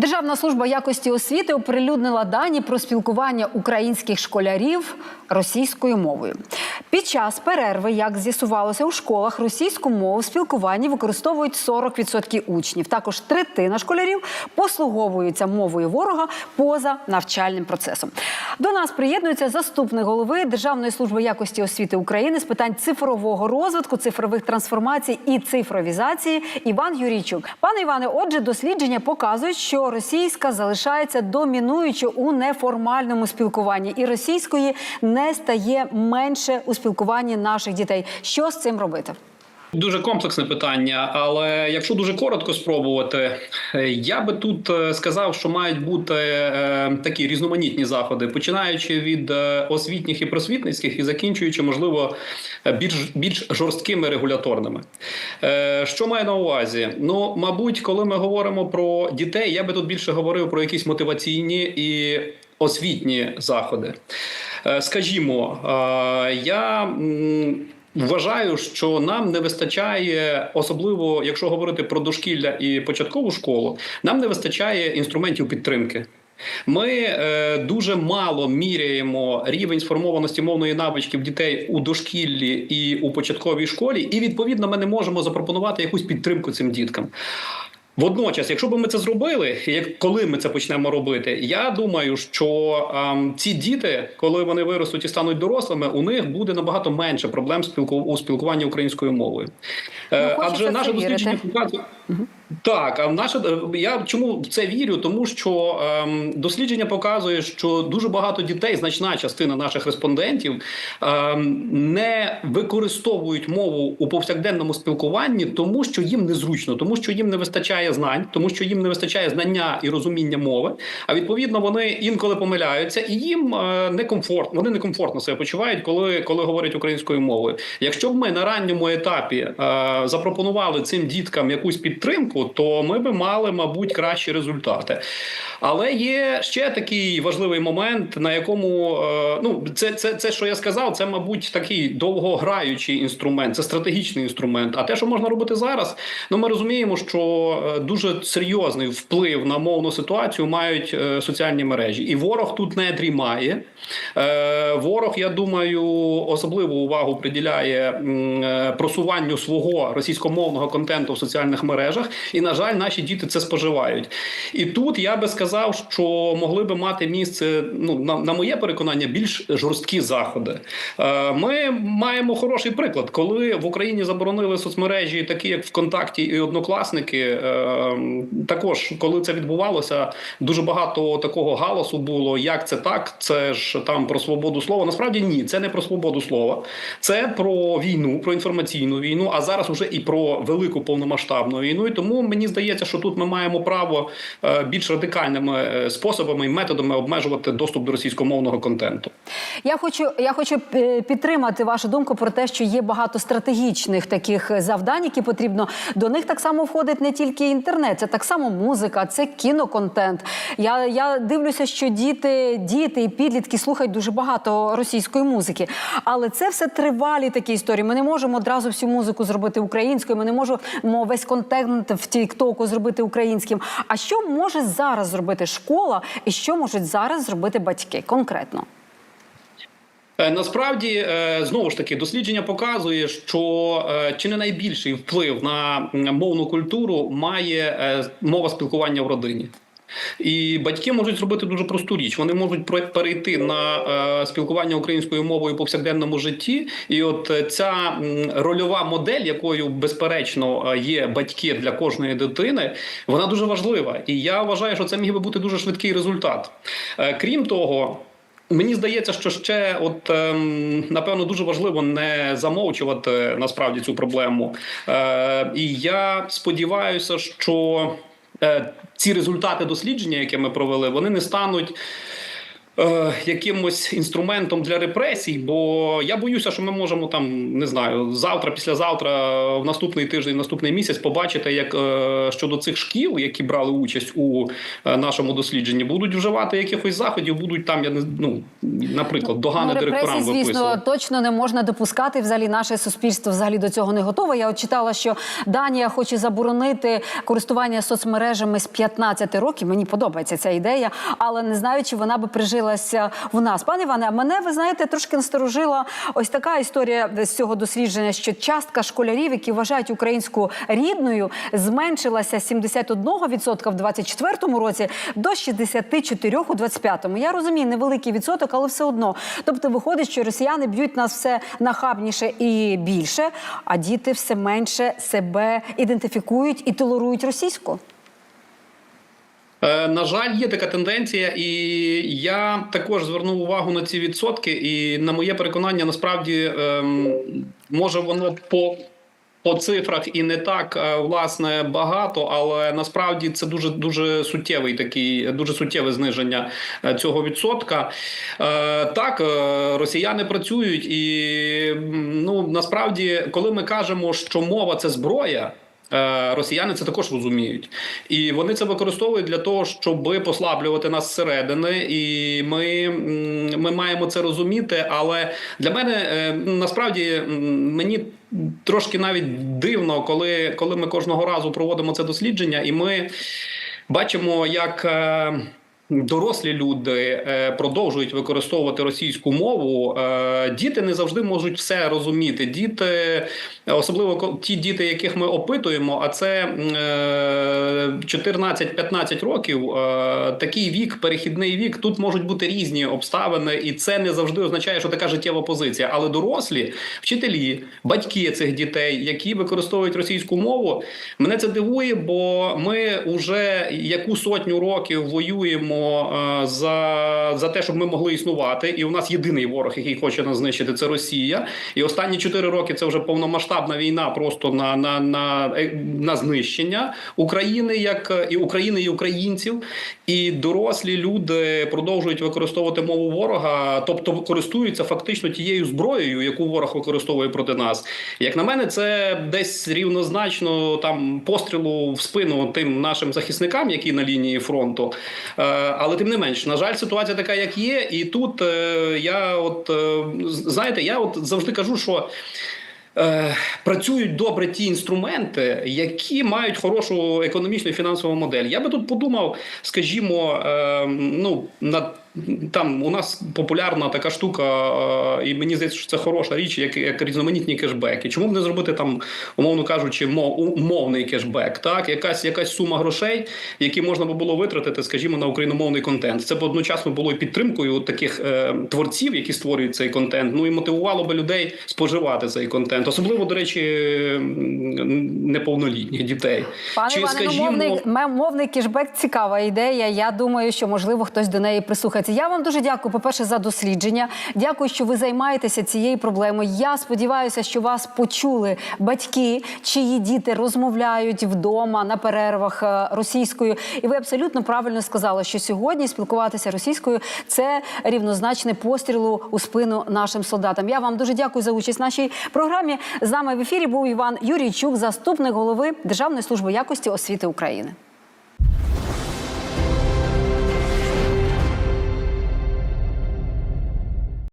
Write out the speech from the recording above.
Державна служба якості освіти оприлюднила дані про спілкування українських школярів російською мовою. Під час перерви, як з'ясувалося у школах, російську мову в спілкуванні використовують 40% учнів. Також третина школярів послуговуються мовою ворога поза навчальним процесом. До нас приєднується заступник голови Державної служби якості освіти України з питань цифрового розвитку, цифрових трансформацій і цифровізації Іван Юрійчук. Пане Іване, отже, дослідження показують, що російська залишається домінуючою у неформальному спілкуванні, і російської не стає менше у спілкуванні наших дітей. Що з цим робити? Дуже комплексне питання, але якщо дуже коротко спробувати, е, я би тут е, сказав, що мають бути е, такі різноманітні заходи, починаючи від освітніх і просвітницьких і закінчуючи, можливо, більш більш жорсткими регуляторними. Що маю на увазі? Ну, мабуть, коли ми говоримо про дітей, я би тут більше говорив про якісь мотиваційні і освітні заходи. Скажімо, я. Вважаю, що нам не вистачає, особливо якщо говорити про дошкілля і початкову школу, нам не вистачає інструментів підтримки. Ми е, дуже мало міряємо рівень сформованості мовної навички в дітей у дошкіллі і у початковій школі, і відповідно ми не можемо запропонувати якусь підтримку цим діткам. Водночас, якщо б ми це зробили, як коли ми це почнемо робити, я думаю, що ем, ці діти, коли вони виростуть і стануть дорослими, у них буде набагато менше проблем спілку у спілкуванні українською мовою. Е, Ну, Адже наше дослідження показує. Так, а наше я чому в це вірю? Тому що ем, дослідження показує, що дуже багато дітей, значна частина наших респондентів, ем, не використовують мову у повсякденному спілкуванні, тому що їм незручно, тому що їм не вистачає знань, тому що їм не вистачає знання і розуміння мови. А відповідно вони інколи помиляються, і їм е, некомфортно. Вони некомфортно себе почувають, коли, коли говорять українською мовою. Якщо б ми на ранньому етапі е, запропонували цим діткам якусь підтримку, то ми би мали, мабуть, кращі результати. Але є ще такий важливий момент, на якому е, ну це, це, це, що я сказав, це, мабуть, такий довгограючий інструмент, це стратегічний інструмент. А те, що можна робити зараз, ну ми розуміємо, що е, дуже серйозний вплив на мовну ситуацію мають е, соціальні мережі, і ворог тут не дрімає. Ворог, я думаю, особливу увагу приділяє просуванню свого російськомовного контенту в соціальних мережах, і на жаль, наші діти це споживають. І тут я би сказав, що могли би мати місце, ну на, на моє переконання, більш жорсткі заходи. Е, Ми маємо хороший приклад, коли в Україні заборонили соцмережі, такі як ВКонтакті і однокласники. е, Також коли це відбувалося, дуже багато такого галасу було. Як це так? Це ж там про свободу слова. Насправді ні, це не про свободу слова, це про війну, про інформаційну війну. А зараз уже і про велику повномасштабну війну. І тому мені здається, що тут ми маємо право е, більш радикальними е, способами і методами обмежувати доступ до російськомовного контенту. Я хочу, я хочу е, підтримати вашу думку про те, що є багато стратегічних таких завдань, які потрібно. До них так само входить не тільки інтернет, це так само музика, це кіноконтент. Я, я дивлюся, що діти, діти і підлітки слухають дуже багато російської музики. Але це все тривалі такі історії. Ми не можемо одразу всю музику зробити українською. Ми не можемо весь контент в Тіктоку зробити українським. А що може зараз зробити школа, і що можуть зараз зробити батьки конкретно? Е, Насправді е, знову ж таки дослідження показує, що е, чи не найбільший вплив на мовну культуру має мова спілкування в родині. І батьки можуть зробити дуже просту річ. Вони можуть перейти на е, спілкування українською мовою у повсякденному житті. І от е, ця рольова модель, якою безперечно е, є батьки для кожної дитини, вона дуже важлива. І я вважаю, що це міг би бути дуже швидкий результат. Крім того. Мені здається, що ще, от ем, напевно, дуже важливо не замовчувати насправді цю проблему. Е, і я сподіваюся, що ці результати дослідження, яке ми провели, вони не стануть. Е, якимось інструментом для репресій, бо я боюся, що ми можемо там не знаю завтра, післязавтра, в наступний тиждень, в наступний місяць побачити, як е, щодо цих шкіл, які брали участь у е, нашому дослідженні, будуть вживати якихось заходів, будуть там я не ну, наприклад, догани Ну, директорам репресій, звісно, виписувати. точно не можна допускати. Взагалі, наше суспільство взагалі до цього не готове. Я от читала, що Данія хоче заборонити користування соцмережами з 15 років. Мені подобається ця ідея, але не знаю, чи вона би прижилася в нас. Пане Іване, а мене ви знаєте, трошки насторожила ось така історія з цього дослідження, що частка школярів, які вважають українську рідною, зменшилася з 71% в 24-му році до 64% у 25-му. Я розумію, невеликий відсоток, але все одно. Тобто виходить, що росіяни б'ють нас все нахабніше і більше, а діти все менше себе ідентифікують і толерують російську. Е, На жаль, є така тенденція, і я також звернув увагу на ці відсотки. І на моє переконання, насправді ем, може воно по. По цифрах і не так е, власне багато, але насправді це дуже дуже суттєвий такий, дуже суттєве зниження е, цього відсотка. Так, росіяни працюють, і ну насправді, коли ми кажемо, що мова це зброя. Е, Росіяни це також розуміють, і вони це використовують для того, щоб послаблювати нас зсередини. І ми, ми маємо це розуміти. Але для мене е, насправді мені трошки навіть дивно, коли, коли ми кожного разу проводимо це дослідження, і ми бачимо, як. Дорослі люди е, продовжують використовувати російську мову. Е, діти не завжди можуть все розуміти. Діти, особливо ті діти, яких ми опитуємо, а це м, е, 14-15 років. такий вік, перехідний вік. Тут можуть бути різні обставини, і це не завжди означає, що така життєва позиція. Але дорослі, вчителі, батьки цих дітей, які використовують російську мову, мене це дивує, бо ми вже яку сотню років воюємо е, за, за те, щоб ми могли існувати. І у нас єдиний ворог, який хоче нас знищити, це Росія. І останні 4 роки це вже повномасштабна війна, просто на, на, на, е, на знищення України, як е, і України, і українців. І дорослі люди продовжують використовувати мову ворога, тобто користуються фактично тією зброєю, яку ворог використовує проти нас. Як на мене, це десь рівнозначно там пострілу в спину тим нашим захисникам, які на лінії фронту. Але тим не менш, на жаль, ситуація така, як є, і тут е, я, от е, знаєте, я от завжди кажу, що. Е, працюють добре ті інструменти, які мають хорошу економічну і фінансову модель. Я би тут подумав, скажімо, ну на там у нас популярна така штука, е, і мені здається, що це хороша річ, як, як різноманітні кешбеки. Чому б не зробити там, умовно кажучи, мов, умовний кешбек? Так, якась якась сума грошей, які можна би було витратити, скажімо, на україномовний контент. Це б одночасно було і підтримкою таких е, творців, які створюють цей контент. Ну і мотивувало би людей споживати цей контент, особливо до речі, неповнолітніх дітей. Пане Іване, ну, мовний, мовний кешбек цікава ідея. Я думаю, що можливо хтось до неї прислухається. Я вам дуже дякую, по-перше, за дослідження. Дякую, що ви займаєтеся цією проблемою. Я сподіваюся, що вас почули батьки, чиї діти розмовляють вдома на перервах е, російською. І ви абсолютно правильно сказали, що сьогодні спілкуватися російською це рівнозначне пострілу у спину нашим солдатам. Я вам дуже дякую за участь в нашій програмі. З нами в ефірі був Іван Юрійчук, заступник голови Державної служби якості освіти України.